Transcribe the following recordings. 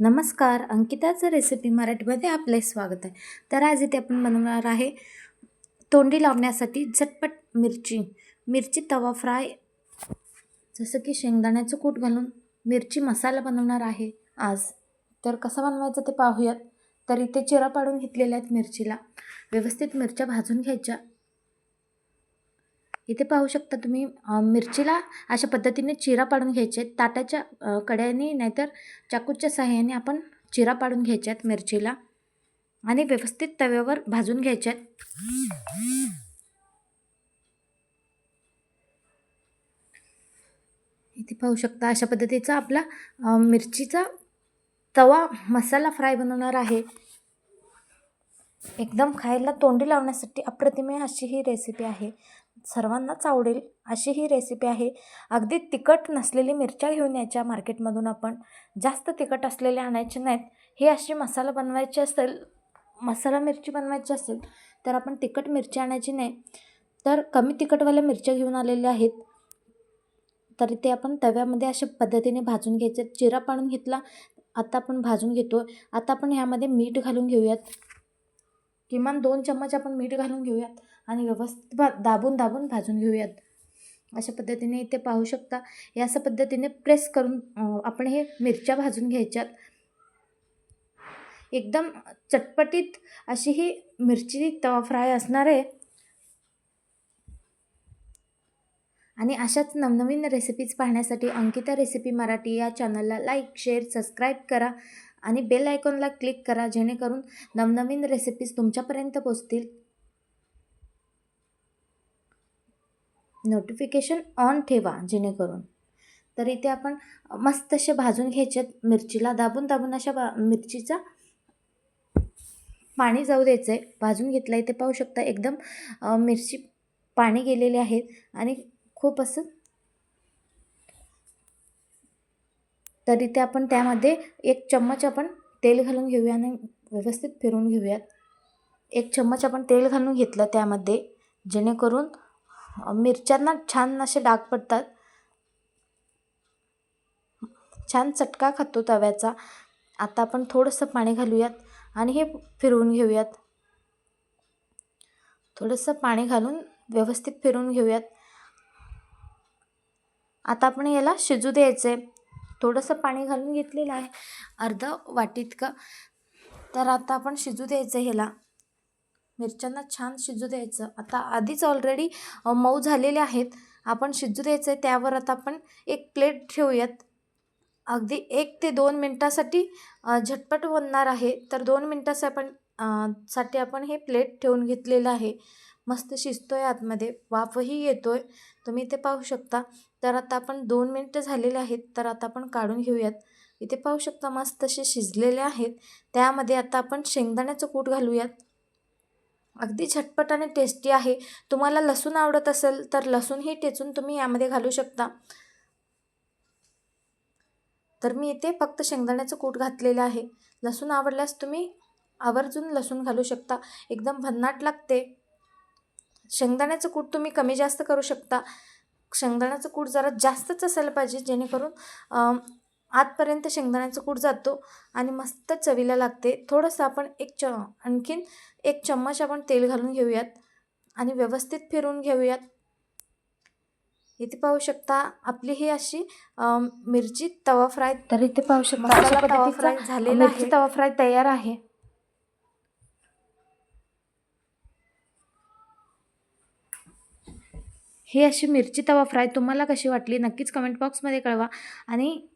नमस्कार अंकिताचं रेसिपी मराठीमध्ये आपले स्वागत आहे. तर आज इथे आपण बनवणार आहे तोंडी लावण्यासाठी झटपट मिरची. मिरची तवा फ्राय. जसं की शेंगदाण्याचं कूट घालून मिरची मसाला बनवणार आहे आज. तर कसा बनवायचा ते पाहूयात. तर इथे चिरा पाडून घेतलेल्या आहेत मिरचीला. व्यवस्थित मिरच्या भाजून घ्यायच्या. इथे पाहू शकता तुम्ही मिरचीला अशा पद्धतीने चिरा पाडून घ्यायचे. आहेत ताटाच्या कड्याने नाहीतर चाकूच्या सहाय्याने आपण चिरा पाडून घ्यायच्या आहेत मिरचीला. आणि व्यवस्थित तव्यावर भाजून घ्यायच्या आहेत इथे पाहू शकता अशा पद्धतीचा आपला मिरचीचा तवा मसाला फ्राय बनवणार आहे. एकदम खायला तोंडी लावण्यासाठी अप्रतिम अशी ही रेसिपी आहे. सर्वांनाच आवडेल अशी ही रेसिपी आहे. अगदी तिखट नसलेली मिरच्या घेऊन यायच्या मार्केटमधून आपण. जास्त तिखट असलेले आणायचे नाहीत. हे अशी मसाला बनवायची असेल मसाला मिरची बनवायची असेल तर आपण तिखट मिरची आणायची नाही. तर कमी तिखटवाल्या मिरच्या घेऊन आलेल्या आहेत. तर ते आपण तव्यामध्ये अशा पद्धतीने भाजून घ्यायचे. चिरा पाडून घेतला आता आपण भाजून घेतो आता आपण ह्यामध्ये मीठ घालून घेऊयात. किमान दोन चम्मच आपण मीठ घालून घेऊयात आणि व्यवस्थित भा दाबून दाबून भाजून घेऊयात. अशा पद्धतीने इथे पाहू शकता. या अशा पद्धतीने प्रेस करून आपण हे मिरच्या भाजून घ्यायच्यात. एकदम चटपटीत अशी ही मिरची तवा फ्राय असणार आहे. आणि अशाच नवनवीन रेसिपीज पाहण्यासाठी अंकिता रेसिपी मराठी या चॅनलला लाईक शेअर सबस्क्राईब करा. आणि बेल आयकॉनला क्लिक करा जेणेकरून नवनवीन रेसिपीज तुमच्यापर्यंत पोचतील. नोटिफिकेशन ऑन ठेवा जेणेकरून. तर इथे आपण मस्त असे भाजून घ्यायचे मिरचीला दाबून दाबून अशा बा मिरचीचा पाणी जाऊ द्यायचं आहे भाजून घेतलं आहे ते पाहू शकता. एकदम मिरची पाणी गेलेले आहेत आणि खूप असं तरी ते आपण त्यामध्ये एक चम्मच आपण तेल घालून घेऊया आणि व्यवस्थित फिरून घेऊयात. एक चम्मच आपण तेल घालून घेतलं त्यामध्ये जेणेकरून मिरच्यांना छान असे डाग पडतात. छान चटका खातो तव्याचा. आता आपण थोडंसं पाणी घालूयात आणि हे फिरवून घेऊयात. थोडंसं पाणी घालून व्यवस्थित फिरवून घेऊयात. आता आपण याला शिजू द्यायचं आहे थोडंसं पाणी घालून घेतलेलं आहे. अर्धा वाटीत का तर आता आपण शिजू द्यायचं ह्याला. मिरच्यांना छान शिजू द्यायचं. आता आधीच ऑलरेडी मऊ झालेले आहेत. आपण शिजू द्यायचं आहे त्यावर आता आपण एक प्लेट ठेवूयात. अगदी एक ते दोन मिनटासाठी झटपट बनणार आहे. तर दोन मिनटासाठी आपण साठी आपण हे प्लेट ठेवून घेतलेलं आहे. मस्त शिजतो आहे आतमध्ये. वाफही येतो आहे तुम्ही इथे पाहू शकता. तर आता आपण दोन मिनटं झालेले आहेत. तर आता आपण काढून घेऊयात. इथे पाहू शकता मस्त असे शिजलेले आहेत. त्यामध्ये आता आपण शेंगदाण्याचं कूट घालूयात. अगदी झटपट आणि टेस्टी आहे. तुम्हाला लसूण आवडत असेल तर लसूणही टेचून तुम्ही यामध्ये घालू शकता. तर मी इथे फक्त शेंगदाण्याचं कूट घातलेलं आहे. लसूण आवडल्यास तुम्ही आवर्जून लसूण घालू शकता. एकदम भन्नाट लागते. शेंगदाण्याचं कूट तुम्ही कमी जास्त करू शकता. शेंगदाण्याचं कूट जरा जास्तच असायला पाहिजे जेणेकरून आतपर्यंत शेंगदाण्याचं कूट जातो आणि मस्त चवीला लागते. थोडंसं आपण एक च आणखीन एक चम्मच आपण तेल घालून घेऊयात आणि व्यवस्थित फिरवून घेऊयात. इथे पाहू शकता आपली ही अशी मिरची तवा फ्राय तर इथे पाहू शकता तवा फ्राय झालेला मिरची आहे. तवा फ्राय तयार आहे. ही अशी मिरची तवा फ्राय तुम्हाला कशी वाटली नक्कीच कमेंट बॉक्समध्ये कळवा. आणि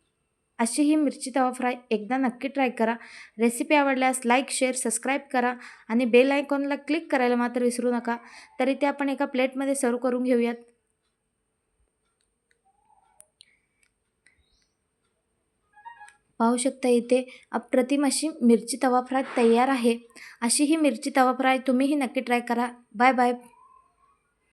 अशी ही मिरची तवा फ्राय एकदा नक्की ट्राय करा. रेसिपी आवडल्यास लाईक शेअर सबस्क्राईब करा आणि बेल आयकॉनला क्लिक करायला मात्र विसरू नका. तरी ते आपण एका प्लेटमध्ये सर्व करून घेऊयात. पाहू शकता इथे अप्रतिम अशी मिरची तवा फ्राय तयार आहे. अशी ही मिरची तवा फ्राय तुम्हीही नक्की ट्राय करा. Bye bye